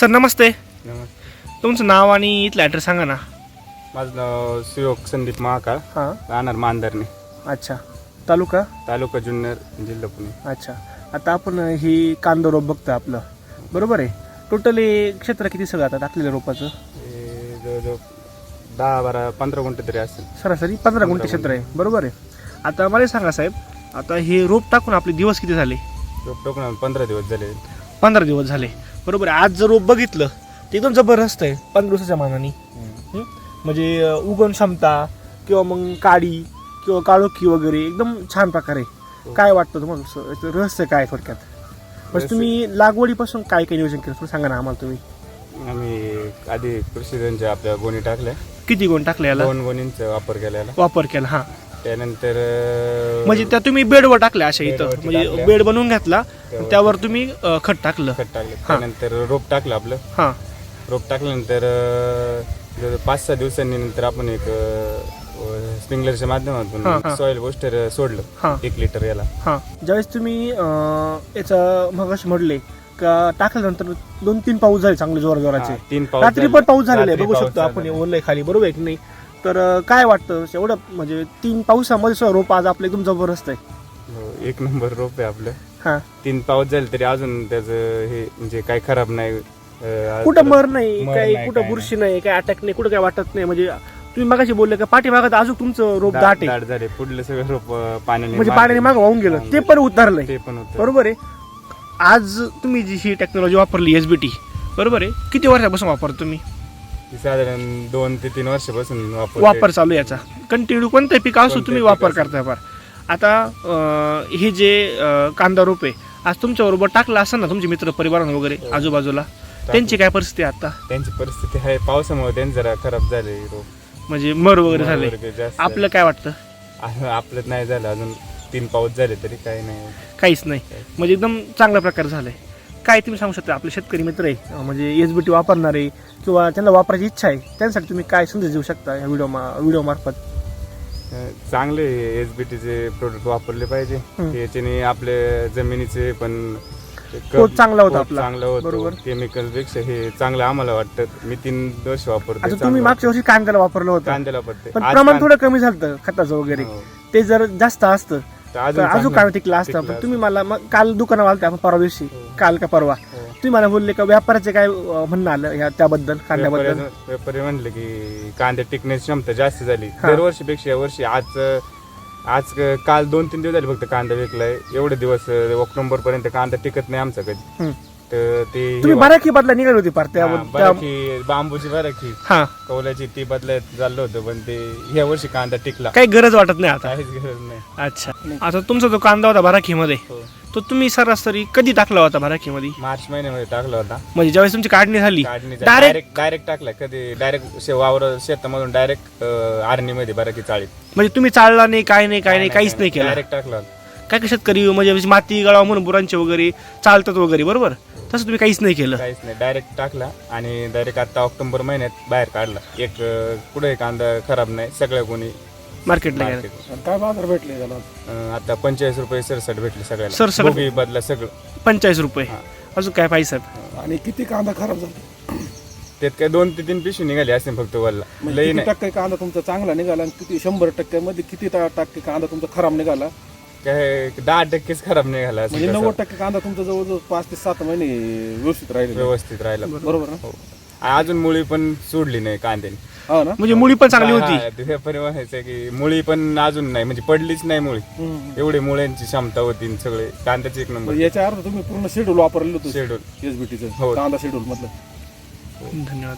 Sir नमस्ते. नमस्ते. तुमचं नाव आणि इथलं ॲड्रेस सांगा ना. माझं नाव सुयोग संदीप महाकाळ. हां. राहणार मांदरणे अच्छा. तालुका? तालुका जुन्नर जिल्हा पुणे. अच्छा. आता आपण ही कांदा रोप बघतो आपलं. बरोबर आहे? टोटली क्षेत्र किती सगळं आता टाकलेलं रोपाचं? हे जवळजवळ दहा बारा पंधरा गुंठे तरी असेल. सरासरी पंधरा गुंठे क्षेत्र आहे. बरोबर आहे. आता मला सांगा साहेब आता हे रोप टाकून आपले दिवस किती झाले? रोप टोकून पंधरा दिवस झाले. पंधरा दिवस झाले. बरोबर आहे. आज जर रोप बघितलं ते एकदम जबरदस्त आहे. पंधरा दिवसाच्या मानाने. हं? म्हणजे उगवण क्षमता किंवा मग काडी किंवा काळोखी वगैरे एकदम छान प्रकारे काय वाटतं तुम्हाला? स- याचं रहस्य काय आहे थोडक्यात? म्हणजे तुम्ही लागवडीपासून काय काय नियोजन केलं? थोडं सांगा ना आम्हाला तुम्ही. आम्ही आधी कृषीजनच्या आपल्या गोणी टाकल्या. किती गुण टाकले याला? दोन गोणींचा वापर केला. वापर केला हा. त्यानंतर म्हणजे त्या तुम्ही बेडवर टाकल्या अशा इथं. बेडवरती म्हणजे टाकल्या. बेड बनवून घेतला त्यावर- त्यावर तुम्ही अं, खत टाकलं. खत टाकलं. त्यानंतर रोप टाकलं आपलं. हा. रोप टाकल्यानंतर अं, पाच सहा दिवसांनी नंतर आपण एक स्प्रिंगलरच्या हा, माध्यमातून. सॉइल बोस्टर हा. सोडलं. एक लिटर याला. हा. ज्यावेळेस तुम्ही अं, याचं मगाशी म्हटले का टाकल्यानंतर दोन तीन पाऊस झाले चांगले जोर जोराचे हा, तीन पाऊस रात्री झाले. पण पाऊस झालेला आहे. रात्री बघू पाऊस शकतो आपण झालेला ओरलंय खाली बरोबर आहे की नाही? तर काय वाटतं? एवढं म्हणजे तीन पावसामध्ये सुद्धा रोप आज आपलं एकदम जबरदस्त आहे. हो, एक नंबर रोप आहे आपलं. हा. तीन पाऊस झाले तरी अजून त्याचं हे म्हणजे काही खराब नाही अं, कुठं मर नाही मर काही नाही, कुठं काय बुरशी नाही. काही अटॅक नाही कुठं काय वाटत नाही. म्हणजे तुम्ही मगाशी बोलले का पाठीमागात अजून तुमचं रोप दाट दाट आहे. दाट झाले पुढलं सगळं रोप अं, पाण्याने म्हणजे पाण्याने मागं वाहून गेलं. ते पण उतारलंय. ते पण होतं बरोबर आहे. आज तुम्ही जी ही टेक्नॉलॉजी वापरली एस बी टी बरोबर आहे? किती वर्षापासून वापरता तुम्ही? साधारण दोन ते तीन वर्षापासून वापर वापर चालू आहे याचा. कंटिन्यू कोणताही पीक असो तुम्ही वापर. करताय फार. आता अं, हे जे अं, कांदा रोप आहे आज तुमच्या बरोबर टाकला असं ना तुमचे मित्र परिवार वगैरे हो. आजूबाजूला? त्यांची काय परिस्थिती आहे आता? त्यांची परिस्थिती आहे पावसामुळे त्यांनी जरा खराब झाले रोप. म्हणजे मर वगैरे झाले. वगैरे जास्त. आपलं काय वाटतं. आपलं नाही झालं अजून तीन पाऊस झाले तरी काही नाही. काहीच नाही. म्हणजे एकदम चांगल्या प्रकारे झालंय. काय तुम्ही सांगू शकता आपले शेतकरी मित्र आहे म्हणजे एस बी टी वापरणारे किंवा त्यांना वापरायची इच्छा आहे त्यांसाठी तुम्ही काय संदेश देऊ शकता या व्हिडिओ व्हिडिओ मार्फत चांगले एस बी टीचे प्रोडक्ट वापरले पाहिजे हम्म. याच्याने आपल्या जमिनीचे पण पोत चांगला होता आपला. चांगला होतो बरोबर. केमिकलपेक्षा हे चांगलं आम्हाला वाटतं मी तीन वर्ष वापरतो आता तुम्ही चांगलं मागच्या वर्षी कांद्याला वापरलं. होतं कांद्याला वापरते पण आज प्रमाण कां- थोडं कमी झालं खताचं वगैरे हो. ते जर जास्त असतं तर अजून काय टिकलं पण तुम्ही मला मग काल दुकानावर आलते आपण परवा दिवशी हो. काल का परवा हो. तुम्ही मला बोलले का व्यापाराचे काय म्हणणं आलं ह्या त्याबद्दल कांद्याबद्दल व्यापारी म्हणले की कांदे टिकण्याची क्षमता जास्त झाली. दरवर्षीपेक्षा या वर्षी आज आज काल दोन तीन दिवस झाले फक्त कांदा विकलाय एवढे दिवस ऑक्टोबर पर्यंत कांदा टिकत नाही आमचा कधी. तर ते हे तुम्ही बराकी बदला निघाली होती पार त्या हा, त्या- बराकी बांबूची बराकी हा. कौलाची ती बदलत चाललं होतं पण ते ह्या वर्षी कांदा टिकला. काही गरज वाटत नाही आता. काहीच गरज नाही. अच्छा. आता तुमचा जो कांदा होता बराकीमध्ये हो. तो तुम्ही सरासरी कधी टाकला होता बराकीमध्ये मार्च महिन्यामध्ये टाकला होता. म्हणजे ज्यावेळेस तुमची काढणी झाली काढणीचा डायरेक्ट डायरेक्ट डायरेक्ट टाकला. कधी डायरेक्ट वावर शेतामधून डायरेक्ट आर्नीमध्ये बराकी चाळीत. म्हणजे तुम्ही चालला नाही काय नाही काय नाही काहीच नाही केलं. डायरेक्ट टाकला काय काय शेतकरी म्हणजे माती गळाव म्हणून बुरांचे वगैरे चालतात वगैरे बरोबर? तसं तुम्ही काहीच नाही केलं. काहीच नाही. डायरेक्ट टाकला आणि डायरेक्ट आता ऑक्टोबर महिन्यात बाहेर काढला. एक कुठे कांदा खराब नाही. सगळ्या कोणी मार्केटला गेलं. काय बाजार भेटले त्याला? अं, आता पंचेचाळीस रुपये सरसट भेटले सगळ्याला. सरसकट? बोगी बदला सगळं. पंचेचाळीस रुपये. हा. अजून काय पाहिजे साहेब आणि किती कांदा खराब झाला? त्यात काय दोन ते तीन पिशवी निघाली असते फक्त वरला म्हणजे लई किती नाही. टक्के कांदा तुमचा चांगला निघाला आणि किती शंभर टक्क्यामध्ये किती टा- टक्के कांदा तुमचा खराब निघाला? काय दहा टक्केच खराब निघाला असं म्हणजे. नव्वद टक्के कांदा तुमचा जवळजवळ पाच ते सात महिने व्यवस्थित राहिले. व्यवस्थित राहिला. बरोबर ना? हो. अजून मुळी पण सोडली नाही कांद्याने. हा ना? म्हणजे मुली पण चांगली होती. हा, ते व्यापारी म्हणायचं की मुळी पण अजून नाही म्हणजे पडलीच नाही मुळी. हम्म. एवढे मुळ्यांची क्षमता होती आणि सगळे कांद्याचे एक नंबर म्हणजे याच्या अर्थ तुम्ही पूर्ण शेड्यूल वापरलेलं होतं. शेड्यूल एसबीटीचं हो. कांदा शेड्यूल मधलं. धन्यवाद.